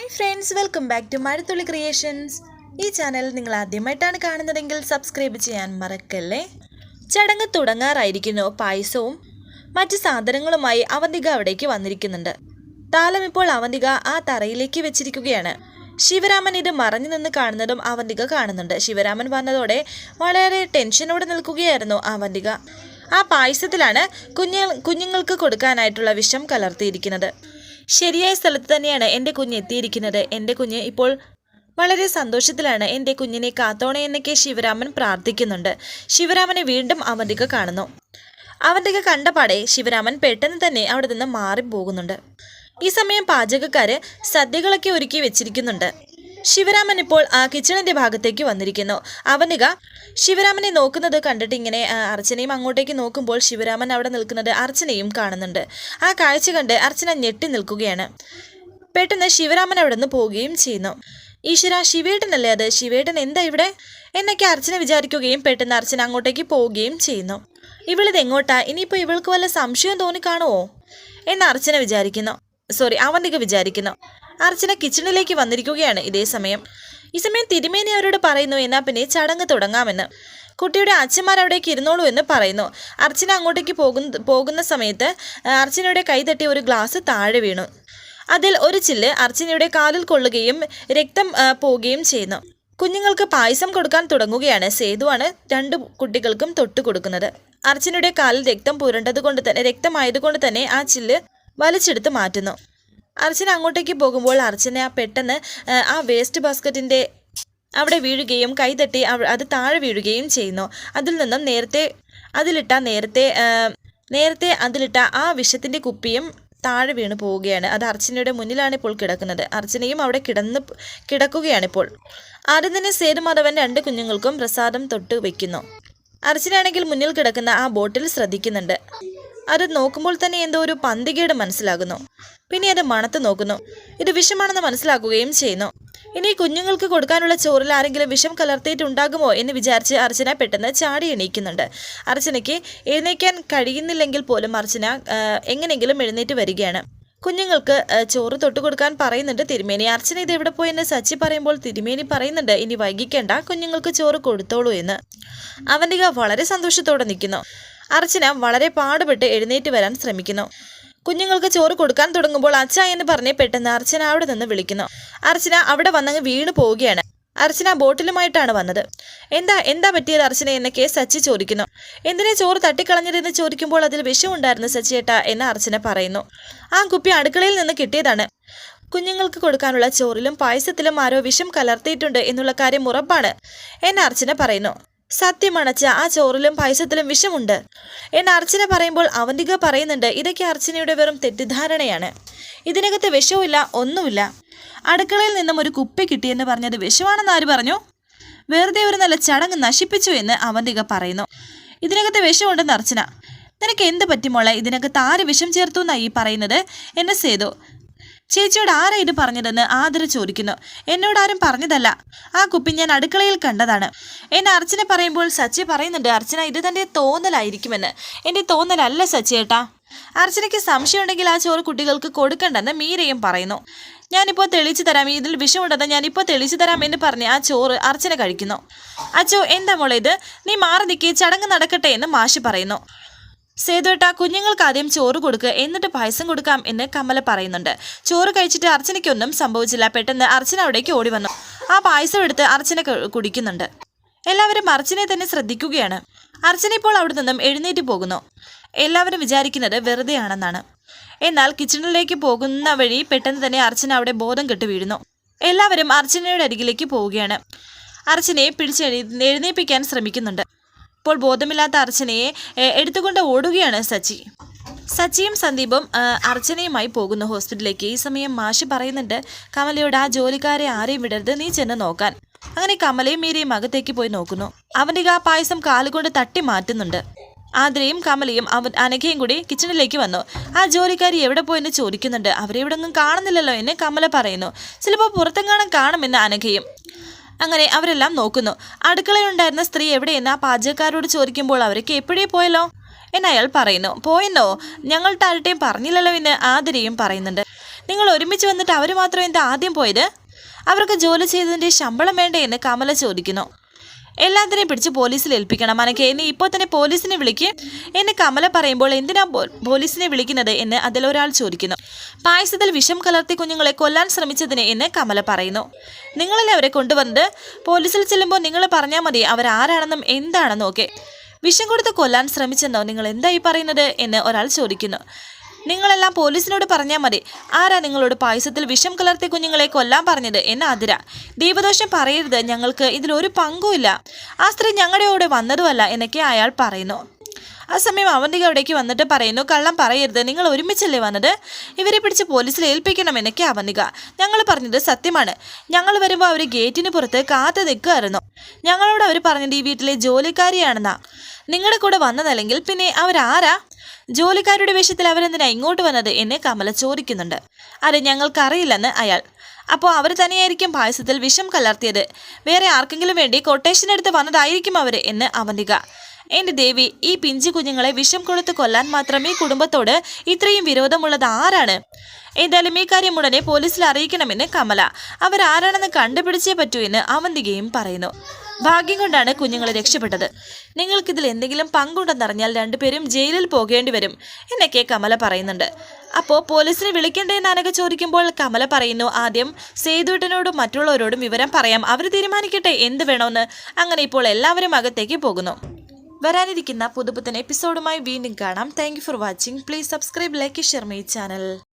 Hi friends welcome back to Mazhathulli creations ഈ channel നിങ്ങൾ ആദ്യമായിട്ടാണ് കാണുന്നതെങ്കിൽ സബ്സ്ക്രൈബ് ചെയ്യാൻ മറക്കല്ലേ? ചടങ്ങ് തുടങ്ങാറായിരിക്കുന്നു. പായസവും മറ്റ് സാധനങ്ങളുമായി അവന്തിക അവിടേക്ക് വന്നിരിക്കുന്നുണ്ട്. താലം ഇപ്പോൾ അവന്തിക ആ തറയിലേക്ക് വെച്ചിരിക്കുകയാണ്. ശിവരാമൻ ഇത് മറഞ്ഞു നിന്ന് കാണുന്നതും അവന്തിക കാണുന്നുണ്ട്. ശിവരാമൻ വന്നതോടെ വളരെ ടെൻഷനോടെ നിൽക്കുകയായിരുന്നു അവന്തിക. ആ പായസത്തിലാണ് കുഞ്ഞു കുഞ്ഞുങ്ങൾക്ക് കൊടുക്കാനായിട്ടുള്ള വിഷം കലർത്തിയിരിക്കുന്നത്. ശരിയായ സ്ഥലത്ത് തന്നെയാണ് എന്റെ കുഞ്ഞ് എത്തിയിരിക്കുന്നത്. എന്റെ കുഞ്ഞ് ഇപ്പോൾ വളരെ സന്തോഷത്തിലാണ്. എന്റെ കുഞ്ഞിനെ കാത്തോണേ എന്നൊക്കെ ശിവരാമൻ പ്രാർത്ഥിക്കുന്നുണ്ട്. ശിവരാമനെ വീണ്ടും അവന്തിക കാണുന്നു. അവന്തിക കണ്ടപാടെ ശിവരാമൻ പെട്ടെന്ന് തന്നെ അവിടെ നിന്ന് മാറിപ്പോകുന്നുണ്ട്. ഈ സമയം പാചകക്കാര് സദ്യകളൊക്കെ ഒരുക്കി വെച്ചിരിക്കുന്നുണ്ട്. ശിവരാമൻ ഇപ്പോൾ കിച്ചണിന്റെ ഭാഗത്തേക്ക് വന്നിരിക്കുന്നു. അവനിക ശിവരാമനെ നോക്കുന്നത് കണ്ടിട്ട് ഇങ്ങനെ അർച്ചനയും അങ്ങോട്ടേക്ക് നോക്കുമ്പോൾ ശിവരാമൻ അവിടെ നിൽക്കുന്നത് അർച്ചനയും കാണുന്നുണ്ട്. ആ കാഴ്ച കണ്ട് അർച്ചന ഞെട്ടി നിൽക്കുകയാണ്. പെട്ടെന്ന് ശിവരാമൻ അവിടെ നിന്ന് പോവുകയും ചെയ്യുന്നു. ഈശ്വര ശിവേട്ടനല്ലേ അത്? ശിവേട്ടൻ എന്താ ഇവിടെ? എന്നൊക്കെ അർച്ചന വിചാരിക്കുകയും പെട്ടെന്ന് അർച്ചന അങ്ങോട്ടേക്ക് പോവുകയും ചെയ്യുന്നു. ഇവളിത് എങ്ങോട്ടാ ഇനിയിപ്പോൾ ഇവൾക്ക് വല്ല സംശയം തോന്നിക്കാണുവോ എന്ന് അർച്ചന വിചാരിക്കുന്നു. സോറി അവന്തിക വിചാരിക്കുന്നു. അർച്ചന കിച്ചണിലേക്ക് വന്നിരിക്കുകയാണ് ഇതേ സമയം. ഈ സമയം തിരുമേനി അവരോട് പറയുന്നു എന്നാ പിന്നെ ചടങ്ങ് തുടങ്ങാമെന്ന്. കുട്ടിയുടെ അച്ഛന്മാർ അവിടേക്ക് ഇരുന്നോളൂ എന്ന് പറയുന്നു. അർച്ചന അങ്ങോട്ടേക്ക് പോകുന്ന പോകുന്ന സമയത്ത് അർച്ചനയുടെ കൈ തട്ടി ഒരു ഗ്ലാസ് താഴെ വീണു. അതിൽ ഒരു ചില്ല് അർച്ചനയുടെ കാലിൽ കൊള്ളുകയും രക്തം പോവുകയും ചെയ്യുന്നു. കുഞ്ഞുങ്ങൾക്ക് പായസം കൊടുക്കാൻ തുടങ്ങുകയാണ്. സേതുവാണ് രണ്ട് കുട്ടികൾക്കും തൊട്ട് കൊടുക്കുന്നത്. അർച്ചനയുടെ കാലിൽ രക്തം പുരണ്ടത് കൊണ്ട് തന്നെ രക്തമായതുകൊണ്ട് തന്നെ ആ ചില്ല് വലിച്ചെടുത്ത് മാറ്റുന്നു. അർച്ചന അങ്ങോട്ടേക്ക് പോകുമ്പോൾ അർച്ചന പെട്ടെന്ന് ആ, വേസ്റ്റ് ബാസ്ക്കറ്റിന്റെ അവിടെ വീഴുകയും കൈതട്ടി അത് താഴെ വീഴുകയും ചെയ്യുന്നു. അതിൽ നിന്നും നേരത്തെ അതിലിട്ട നേരത്തെ നേരത്തെ അതിലിട്ട ആ വിഷത്തിന്റെ കുപ്പിയും താഴെ വീണു പോവുകയാണ്. അത് അർച്ചനയുടെ മുന്നിലാണ് ഇപ്പോൾ കിടക്കുന്നത്. അർച്ചനയും അവിടെ കിടന്ന് കിടക്കുകയാണിപ്പോൾ ആദ്യം തന്നെ സേതുമാധവൻ രണ്ട് കുഞ്ഞുങ്ങൾക്കും പ്രസാദം തൊട്ട് വയ്ക്കുന്നു. അർച്ചനയാണെങ്കിൽ മുന്നിൽ കിടക്കുന്ന ആ ബോട്ടിൽ ശ്രദ്ധിക്കുന്നുണ്ട്. അത് നോക്കുമ്പോൾ തന്നെ എന്തോ ഒരു പന്തികേട് മനസ്സിലാകുന്നു. പിന്നെ അത് മണത്ത് നോക്കുന്നു. ഇത് വിഷമാണെന്ന് മനസ്സിലാക്കുകയും ചെയ്യുന്നു. ഇനി കുഞ്ഞുങ്ങൾക്ക് കൊടുക്കാനുള്ള ചോറിൽ ആരെങ്കിലും വിഷം കലർത്തിയിട്ടുണ്ടാകുമോ എന്ന് വിചാരിച്ച് അർച്ചന പെട്ടെന്ന് ചാടി എണീക്കുന്നുണ്ട്. അർച്ചനയ്ക്ക് എഴുന്നേക്കാൻ കഴിയുന്നില്ലെങ്കിൽ പോലും അർച്ചന എങ്ങനെയെങ്കിലും എഴുന്നേറ്റ് വരികയാണ്. കുഞ്ഞുങ്ങൾക്ക് ചോറ് തൊട്ട് കൊടുക്കാൻ പറയുന്നുണ്ട് തിരുമേനി. അർച്ചന ഇത് എവിടെ പോയി എന്ന് സച്ചി പറയുമ്പോൾ തിരുമേനി പറയുന്നുണ്ട് ഇനി വൈകിക്കേണ്ട കുഞ്ഞുങ്ങൾക്ക് ചോറ് കൊടുത്തോളൂ എന്ന്. അവന്റെ വളരെ സന്തോഷത്തോടെ നിൽക്കുന്നു. അർച്ചന വളരെ പാടുപെട്ട് എഴുന്നേറ്റ് വരാൻ ശ്രമിക്കുന്നു. കുഞ്ഞുങ്ങൾക്ക് ചോറ് കൊടുക്കാൻ തുടങ്ങുമ്പോൾ അച്ഛ എന്ന് പറഞ്ഞ് പെട്ടെന്ന് അർച്ചന അവിടെ നിന്ന് വിളിക്കുന്നു. അർച്ചന അവിടെ വന്നങ്ങ് വീണു പോവുകയാണ്. അർച്ചന ബോട്ടിലുമായിട്ടാണ് വന്നത്. എന്താ എന്താ പറ്റിയത് അർച്ചന എന്നൊക്കെ സച്ചി ചോദിക്കുന്നു. എന്തിനാ ചോറ് തട്ടിക്കളഞ്ഞതെന്ന് ചോദിക്കുമ്പോൾ അതിൽ വിഷമുണ്ടായിരുന്നു സച്ചിയേട്ട എന്ന് അർച്ചന പറയുന്നു. ആ കുപ്പി അടുക്കളയിൽ നിന്ന് കിട്ടിയതാണ്. കുഞ്ഞുങ്ങൾക്ക് കൊടുക്കാനുള്ള ചോറിലും പായസത്തിലും ആരോ വിഷം കലർത്തിയിട്ടുണ്ട് എന്നുള്ള കാര്യം ഉറപ്പാണ് എന്ന് അർച്ചന പറയുന്നു. സത്യമണച്ച ആ ചോറിലും പായസത്തിലും വിഷമുണ്ട്. എന്ന് അർച്ചന പറയുമ്പോൾ അവന്തിക പറയുന്നുണ്ട് ഇതൊക്കെ അർച്ചനയുടെ വെറും തെറ്റിദ്ധാരണയാണ്. ഇതിനകത്ത് വിഷവുമില്ല ഒന്നുമില്ല. അടുക്കളയിൽ നിന്നും ഒരു കുപ്പി കിട്ടിയെന്ന് പറഞ്ഞത് വിഷമാണെന്ന് ആര് പറഞ്ഞു? വെറുതെ ഒരു നല്ല ചടങ്ങ് നശിപ്പിച്ചു എന്ന് അവന്തിക പറയുന്നു. ഇതിനകത്ത് വിഷമുണ്ടെന്ന് അർച്ചന. നിനക്ക് എന്ത് പറ്റുമോളെ ഇതിനകത്ത് ആര് വിഷം ചേർത്തു എന്നായി പറയുന്നത്? എന്നെ സേതു. ചേച്ചിയോട് ആരാ ഇത് പറഞ്ഞതെന്ന് ആദര ചോദിക്കുന്നു. എന്നോട് ആരും പറഞ്ഞതല്ല. ആ കുപ്പി ഞാൻ അടുക്കളയിൽ കണ്ടതാണ്. എന്നെ അർച്ചന പറയുമ്പോൾ സച്ചി പറയുന്നുണ്ട് അർച്ചന ഇത് തന്റെ തോന്നലായിരിക്കുമെന്ന്. എന്റെ തോന്നലല്ല സച്ചി ഏട്ടാ. അർച്ചനയ്ക്ക് സംശയമുണ്ടെങ്കിൽ ആ ചോറ് കുട്ടികൾക്ക് കൊടുക്കണ്ടെന്ന് മീരയും പറയുന്നു. ഞാനിപ്പോൾ തെളിച്ചു തരാം ഇതിൽ വിഷമുണ്ടെന്ന് ഞാനിപ്പോൾ തെളിച്ചു തരാം എന്ന് പറഞ്ഞ് ആ ചോറ് അർച്ചന കഴിക്കുന്നു. അച്ചോ എന്താ മോളെ ഇത്? നീ മാറി നിൽക്കി ചടങ്ങ് നടക്കട്ടെ എന്ന് മാഷി പറയുന്നു. സേതുവേട്ട കുഞ്ഞുങ്ങൾക്ക് ആദ്യം ചോറ് കൊടുക്കുക എന്നിട്ട് പായസം കൊടുക്കാം എന്ന് കമല പറയുന്നുണ്ട്. ചോറ് കഴിച്ചിട്ട് അർച്ചനയ്ക്കൊന്നും സംഭവിച്ചില്ല. പെട്ടെന്ന് അർച്ചന അവിടേക്ക് ഓടി വന്നു. ആ പായസം എടുത്ത് അർച്ചന കുടിക്കുന്നുണ്ട്. എല്ലാവരും അർച്ചനെ തന്നെ ശ്രദ്ധിക്കുകയാണ്. അർച്ചന ഇപ്പോൾ അവിടെ നിന്നും എഴുന്നേറ്റ് പോകുന്നു. എല്ലാവരും വിചാരിക്കുന്നത് വെറുതെയാണെന്നാണ്. എന്നാൽ കിച്ചണിലേക്ക് പോകുന്ന വഴി പെട്ടെന്ന് തന്നെ അർച്ചന അവിടെ ബോധം കെട്ട് വീഴുന്നു. എല്ലാവരും അർച്ചനയുടെ അരികിലേക്ക് പോവുകയാണ്. അർച്ചനയെ പിടിച്ച് എഴുന്നേ- എഴുന്നേൽപ്പിക്കാൻ ശ്രമിക്കുന്നുണ്ട്. ഇപ്പോൾ ബോധമില്ലാത്ത അർച്ചനയെ എടുത്തുകൊണ്ട് ഓടുകയാണ് സച്ചി. സച്ചിയും സന്ദീപും അർച്ചനയുമായി പോകുന്നു ഹോസ്പിറ്റലിലേക്ക്. ഈ സമയം മാഷി പറയുന്നുണ്ട് കമലയോട് ആ ജോലിക്കാരെ ആരെയും വിടരുത് നീ ചെന്ന് നോക്കാൻ. അങ്ങനെ കമലയും മീരയും അകത്തേക്ക് പോയി നോക്കുന്നു. അവന്റെ ആ പായസം കാലുകൊണ്ട് തട്ടി മാറ്റുന്നുണ്ട്. ആദ്രയും കമലയും അവൻ അനഘയും കൂടി കിച്ചണിലേക്ക് വന്നു. ആ ജോലിക്കാരി എവിടെ പോയെന്ന് ചോദിക്കുന്നുണ്ട്. അവരെ ഇവിടെ ഒന്നും കാണുന്നില്ലല്ലോ എന്ന് കമല പറയുന്നു. ചിലപ്പോൾ പുറത്തെങ്ങാനും കാണുമെന്ന് അനഘയും. അങ്ങനെ അവരെല്ലാം നോക്കുന്നു. അടുക്കളയിലുണ്ടായിരുന്ന സ്ത്രീ എവിടെയെന്ന് ആ പാചകക്കാരോട് ചോദിക്കുമ്പോൾ അവരൊക്കെ എപ്പോഴേ പോയല്ലോ? എന്ന് അയാൾ പറയുന്നു. പോയെന്നോ? ഞങ്ങൾ ആരുടെയും പറഞ്ഞില്ലല്ലോ എന്ന് ആതിരയും പറയുന്നുണ്ട്. നിങ്ങൾ ഒരുമിച്ച് വന്നിട്ട് അവർ മാത്രം എന്താ ആദ്യം പോയത്? അവർക്ക് ജോലി ചെയ്തതിന്റെ ശമ്പളം വേണ്ടേ എന്ന് കമല ചോദിക്കുന്നു. എല്ലാത്തിനെയും പിടിച്ച് പോലീസിൽ ഏൽപ്പിക്കണം. അനക്കെ എന്നെ ഇപ്പോൾ തന്നെ പോലീസിനെ വിളിക്ക്. എന്നെ കമല പറയുമ്പോൾ എന്തിനാ പോലീസിനെ വിളിക്കുന്നത് എന്ന് അതിലൊരാൾ ചോദിക്കുന്നു. പായസത്തിൽ വിഷം കലർത്തി കുഞ്ഞുങ്ങളെ കൊല്ലാൻ ശ്രമിച്ചതിന് എന്ന് കമല പറയുന്നു. നിങ്ങളല്ലേ അവരെ കൊണ്ടുവന്നത്? പോലീസിൽ ചെല്ലുമ്പോൾ നിങ്ങൾ പറഞ്ഞാൽ മതി അവരാരാണെന്നും എന്താണെന്നും ഒക്കെ. വിഷം കൊടുത്ത് കൊല്ലാൻ ശ്രമിച്ചെന്നോ നിങ്ങൾ എന്തായി പറയുന്നത് എന്ന് ഒരാൾ ചോദിക്കുന്നു. നിങ്ങളെല്ലാം പോലീസിനോട് പറഞ്ഞാൽ മതി. ആരാ നിങ്ങളോട് പായസത്തിൽ വിഷം കലർത്തി കുഞ്ഞുങ്ങളെ കൊല്ലാൻ പറഞ്ഞത്? എന്ന് അതിര. ദീപദോഷം പറയരുത്. ഞങ്ങൾക്ക് ഇതിലൊരു പങ്കുമില്ല ആ സ്ത്രീ ഞങ്ങളുടെ കൂടെ വന്നതുമല്ല എന്നൊക്കെ അയാൾ പറയുന്നു. ആ സമയം അവന്തിക അവിടേക്ക് വന്നിട്ട് പറയുന്നു കള്ളം പറയരുത്. നിങ്ങൾ ഒരുമിച്ചല്ലേ വന്നത്? ഇവരെ പിടിച്ച് പോലീസിൽ ഏൽപ്പിക്കണം എന്നൊക്കെ അവന്തിക. ഞങ്ങൾ പറഞ്ഞത് സത്യമാണ്. ഞങ്ങൾ വരുമ്പോൾ അവർ ഗേറ്റിന് പുറത്ത് കാത്തു നിൽക്കുമായിരുന്നു ഞങ്ങളോട് അവർ പറഞ്ഞത് ഈ വീട്ടിലെ ജോലിക്കാരിയാണെന്നാ. നിങ്ങളുടെ കൂടെ വന്നതല്ലെങ്കിൽ പിന്നെ അവരാരാ? ജോലിക്കാരുടെ വേഷത്തിൽ അവരെന്തിനാ ഇങ്ങോട്ട് വന്നത്? എന്നെ കമല ചോദിക്കുന്നുണ്ട്. അത് ഞങ്ങൾക്കറിയില്ലെന്ന് അയാൾ. അപ്പോൾ അവർ തന്നെയായിരിക്കും പായസത്തിൽ വിഷം കലർത്തിയത്. വേറെ ആർക്കെങ്കിലും വേണ്ടി കൊട്ടേഷൻ എടുത്ത് വന്നതായിരിക്കും അവർ എന്ന് അവന്തിക. എന്റെ ദേവി ഈ പിഞ്ചു കുഞ്ഞുങ്ങളെ വിഷം കൊടുത്ത് കൊല്ലാൻ മാത്രം ഈ കുടുംബത്തോട് ഇത്രയും വിരോധമുള്ളത് ആരാണ്? എന്തായാലും ഈ കാര്യം ഉടനെ പോലീസിൽ അറിയിക്കണമെന്ന് കമല. അവരാരാണെന്ന് കണ്ടുപിടിച്ചേ പറ്റൂ എന്ന് അവന്തികയും പറയുന്നു. ഭാഗ്യം കൊണ്ടാണ് കുഞ്ഞുങ്ങളെ രക്ഷപ്പെട്ടത്. നിങ്ങൾക്കിതിൽ എന്തെങ്കിലും പങ്കുണ്ടെന്നറിഞ്ഞാൽ രണ്ടുപേരും ജയിലിൽ പോകേണ്ടി വരും എന്നൊക്കെ കമല പറയുന്നുണ്ട്. അപ്പോൾ പോലീസിനെ വിളിക്കണ്ടേന്ന് അനക ചോദിക്കുമ്പോൾ കമല പറയുന്നു ആദ്യം സേതുട്ടനോടും മറ്റുള്ളവരോടും വിവരം പറയാം. അവർ തീരുമാനിക്കട്ടെ എന്ത് വേണമെന്ന്. അങ്ങനെ ഇപ്പോൾ എല്ലാവരും അകത്തേക്ക് പോകുന്നു. വരാനിരിക്കുന്ന പുതുപുത്തൻ എപ്പിസോഡുമായി വീണ്ടും കാണാം. Thank for watching please subscribe like share my channel